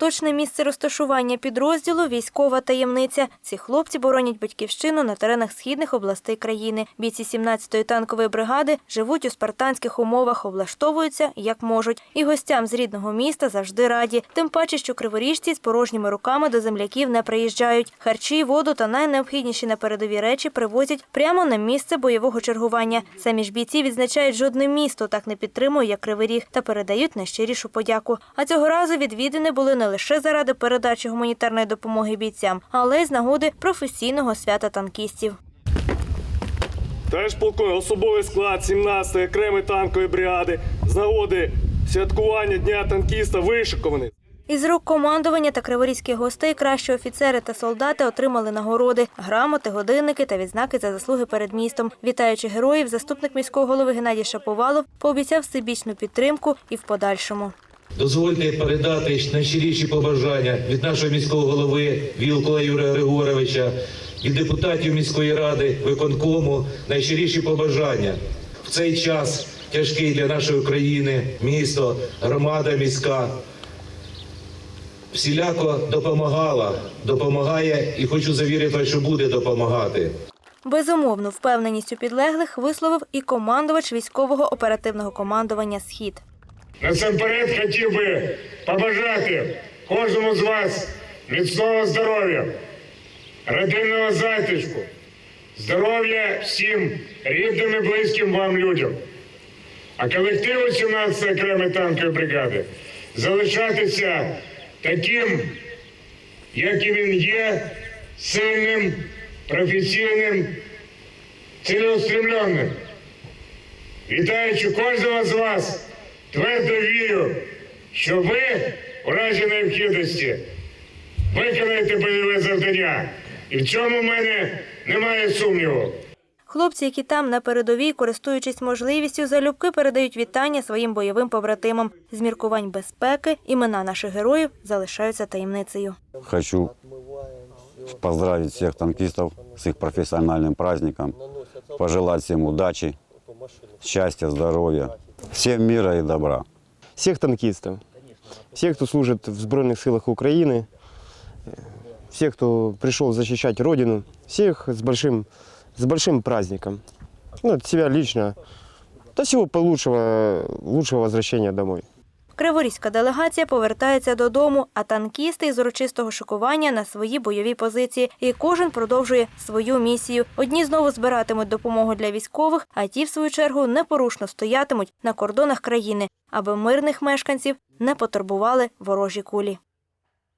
Точне місце розташування підрозділу військова таємниця. Ці хлопці боронять батьківщину на теренах східних областей країни. Бійці 17-ї танкової бригади живуть у спартанських умовах, облаштовуються як можуть. І гостям з рідного міста завжди раді. Тим паче, що криворіжці з порожніми руками до земляків не приїжджають. Харчі, воду та найнеобхідніші на передові речі привозять прямо на місце бойового чергування. Самі ж бійці відзначають, жодне місто так не підтримує, як Кривий Ріг, та передають найщирішу подяку. А цього разу відвідини були не лише заради передачі гуманітарної допомоги бійцям, але й з нагоди професійного свята танкістів. Товариш полковник, особовий склад 17-ї окремої танкової бригади з нагоди святкування Дня танкіста вишикований. Із рук командування та криворізьких гостей кращі офіцери та солдати отримали нагороди, грамоти, годинники та відзнаки за заслуги перед містом. Вітаючи героїв, заступник міського голови Геннадій Шаповалов пообіцяв всебічну підтримку і в подальшому. Дозвольте передати найщиріші побажання від нашого міського голови Вілкола Юрія Григоровича, від депутатів міської ради, виконкому найщиріші побажання в цей час тяжкий для нашої країни, місто, громада міська. Всіляко допомагала, допомагає і хочу завірити, що буде допомагати. Безумовну впевненість у підлеглих висловив і командувач військового оперативного командування Схід. Насамперед хотів би побажати кожному з вас міцного здоров'я, родинного затишку, здоров'я всім рідним і близьким вам людям. А колективу 17-ї окремої танкової бригади залишатися таким, яким він є, сильним, професійним, цілеустремленним. Вітаючи кожного з вас, твердо вірю, що ви у разі необхідності виконаєте бойове завдання. І в цьому в мене немає сумніву. Хлопці, які там на передовій, користуючись можливістю, залюбки передають вітання своїм бойовим побратимам. З міркувань безпеки імена наших героїв залишаються таємницею. Хочу поздравить всех танкистов с их профессиональным праздником, пожелать всем удачи, счастья, здоровья, всем мира и добра. всех танкистов, всех, кто служит в Збройных силах Украины, э, всех, кто пришел защищать Родину, всех с большим, с большим праздником. Ну, от себя лично. До всего получшего, лучшего возвращения домой. Криворізька делегація повертається додому, а танкісти із урочистого шикування на свої бойові позиції. І кожен продовжує свою місію. Одні знову збиратимуть допомогу для військових, а ті, в свою чергу, непорушно стоятимуть на кордонах країни, аби мирних мешканців не потурбували ворожі кулі.